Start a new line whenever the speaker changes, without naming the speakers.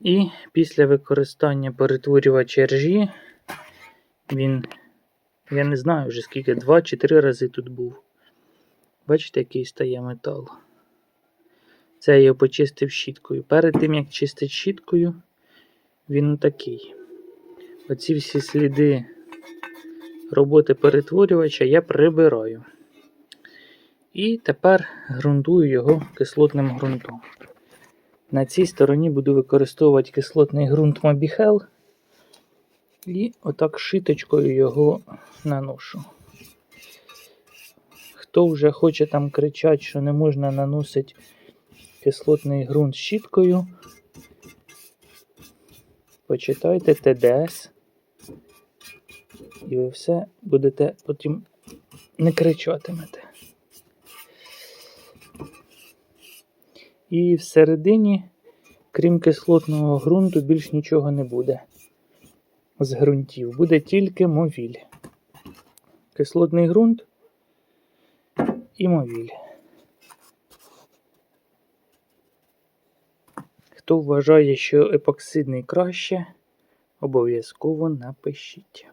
І після використання перетворювача ржі, він, я не знаю вже скільки, два чи три рази тут був. Бачите, який стає метал. Це я його почистив щіткою. Перед тим, як чистити щіткою, він такий. Оці всі сліди роботи перетворювача я прибираю. І тепер ґрунтую його кислотним ґрунтом. На цій стороні буду використовувати кислотний ґрунт Мобіхел. І отак шиточкою його наношу. Хто вже хоче там кричати, що не можна наносити кислотний ґрунт щіткою, почитайте ТДС. І ви все будете потім не кричатимете. І всередині, крім кислотного ґрунту, більш нічого не буде з ґрунтів. Буде тільки мовіль. Кислотний ґрунт і мовіль. Хто вважає, що епоксидний краще, обов'язково напишіть.